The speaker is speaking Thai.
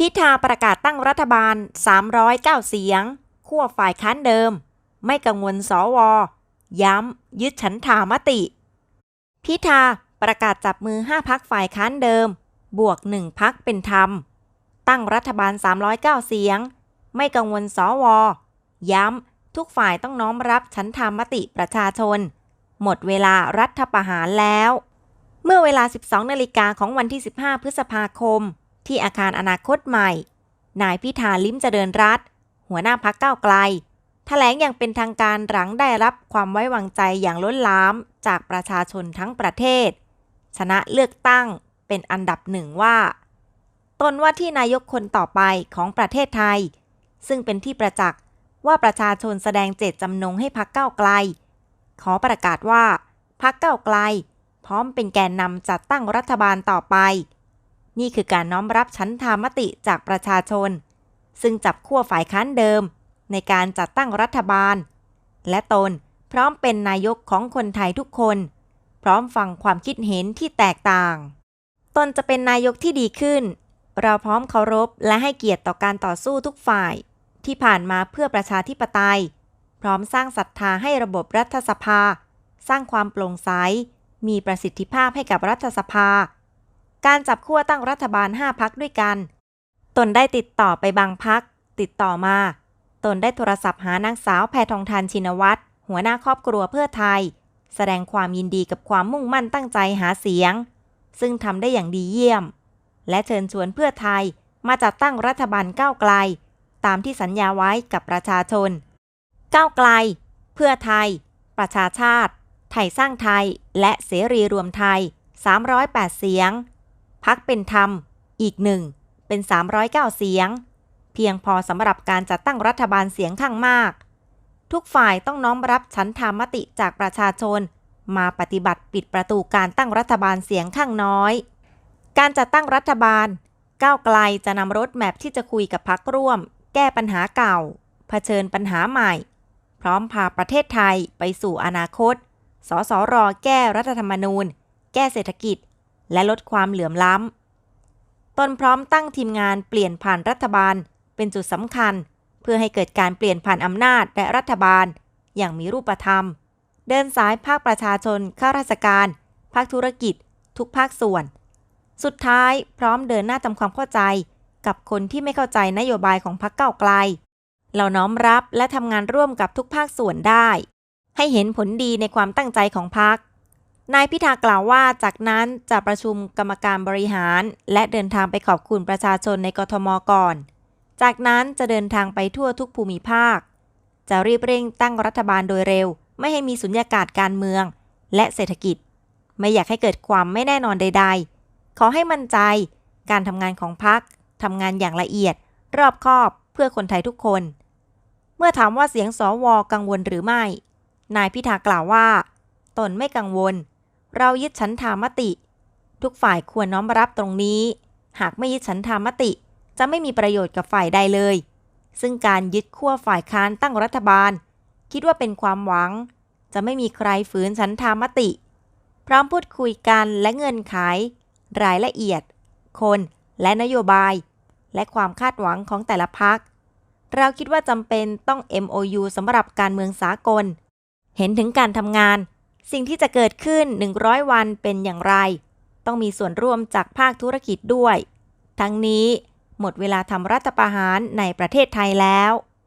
พิธาประกาศตั้งรัฐบาล 309 เสียงขั้วฝ่ายค้านเดิม ไม่กังวลสวย้ำ ยึดฉันทามติ พิธาประกาศจับมือ 5 พักฝ่ายค้านเดิม บวก 1 พักเป็นธรรม ตั้งรัฐบาล 309 เสียง ไม่กังวลสวย้ำ ทุกฝ่ายต้องน้อมรับฉันทามติประชาชน หมดเวลารัฐประหารแล้ว เมื่อเวลา 12 นาฬิกาของวันที่ 15 พฤษภาคม ที่อาคารอนาคตใหม่ นายพิธาลิ้มเจริญรัตหัวหน้าพักเก้าไกลแถลงอย่างเป็นทางการหลังได้รับความไว้วางใจอย่างล้นหลามจากประชาชนทั้งประเทศ ชนะเลือกตั้งเป็นอันดับหนึ่งว่า ตนว่าที่นายกคนต่อไปของประเทศไทย ซึ่งเป็นที่ประจักษ์ว่าประชาชนแสดงเจตจำนงให้พักเก้าไกล ขอประกาศว่าพักเก้าไกล พร้อมเป็นแกนนำจัดตั้งรัฐบาลต่อไป นี่คือการน้อมรับชั้นธามติจากประชาชน ซึ่งจับขั้วฝ่ายค้านเดิม ในการจัดตั้งรัฐบาล และตนพร้อมเป็นนายกของคนไทยทุกคน พร้อมฟังความคิดเห็นที่แตกต่าง ตนจะเป็นนายกที่ดีขึ้น เราพร้อมเคารพและให้เกียรติต่อการต่อสู้ทุกฝ่าย ที่ผ่านมาเพื่อประชาธิปไตย พร้อมสร้างศรัทธาให้ระบบรัฐสภา สร้างความโปร่งใส มีประสิทธิภาพให้กับรัฐสภา การจับขั้วตั้งรัฐบาล 5 พักด้วยกัน ตนได้ติดต่อไปบางพัก ติดต่อมา ตนได้โทรศัพท์หานางสาวแพทองทานชินวัตรหัวหน้าครอบครัวเพื่อไทย แสดงความยินดีกับความมุ่งมั่นตั้งใจหาเสียง ซึ่งทำได้อย่างดีเยี่ยม และเชิญชวนเพื่อไทยมาจัดตั้งรัฐบาลก้าวไกล ตามที่สัญญาไว้กับประชาชน ก้าวไกล เพื่อไทย ประชาชาติ ไทยสร้างไทย และเสรีรวมไทย 308 เสียง พักเป็นธรรม อีกหนึ่งเป็น 309 เสียง เพียงพอสำหรับการจัดตั้งรัฐบาลเสียงข้างมาก ทุกฝ่ายต้องน้อมรับฉันทามติจากประชาชน มาปฏิบัติปิดประตูการตั้งรัฐบาลเสียงข้างน้อย การจัดตั้งรัฐบาล ก้าวไกลจะนำรถแมพที่จะคุยกับพักร่วม แก้ปัญหาเก่า เผชิญปัญหาใหม่ พร้อมพาประเทศไทยไปสู่อนาคต สสรแก้รัฐธรรมนูญ แก้เศรษฐกิจ และลดความเหลื่อมล้ำตนพร้อมตั้งทีมงานเปลี่ยนผ่านรัฐบาลเป็นจุดสำคัญ เพื่อให้เกิดการเปลี่ยนผ่านอำนาจและรัฐบาล อย่างมีรูปธรรม เดินสายภาคประชาชนข้าราชการ ภาคธุรกิจ ทุกภาคส่วน สุดท้ายพร้อมเดินหน้าทำความเข้าใจ กับคนที่ไม่เข้าใจนโยบายของพรรคเก้าไกล เราน้อมรับและทำงานร่วมกับทุกภาคส่วนได้ ให้เห็นผลดีในความตั้งใจของพรรค นายพิธากล่าวว่าจากนั้นจะประชุมกรรมการบริหาร และเดินทางไปขอบคุณประชาชนในกทมก่อน จากนั้นจะเดินทางไปทั่วทุกภูมิภาค จะรีบเร่งตั้งรัฐบาลโดยเร็ว ไม่ให้มีสุญญากาศการเมือง และเศรษฐกิจ ไม่อยากให้เกิดความไม่แน่นอนใด ๆ ขอให้มั่นใจ การทำงานของพรรคทำงานอย่างละเอียด รอบคอบเพื่อคนไทยทุกคน เมื่อถามว่าเสียงสวกังวลหรือไม่ นายพิธากล่าวว่า ตนไม่กังวล เรายึดฉันทามติ ทุกฝ่ายควรน้อมรับตรงนี้ หากไม่ยึดฉันทามติ จะไม่มีประโยชน์กับฝ่ายใดเลย ซึ่งการยึดขั้วฝ่ายค้านตั้งรัฐบาล คิดว่าเป็นความหวัง จะไม่มีใครฝืนฉันทามติ พร้อมพูดคุยกันและเงินขาย รายละเอียด คนและนโยบาย และความคาดหวังของแต่ละพักเราคิดว่าจำเป็นต้อง MOU สำหรับการเมืองสากล เห็นถึงการทำงาน สิ่งที่จะเกิดขึ้น 100 วันเป็นอย่างไร ต้องมีส่วนร่วมจากภาคธุรกิจด้วย ทั้งนี้หมดเวลาทำรัฐประหารในประเทศไทยแล้ว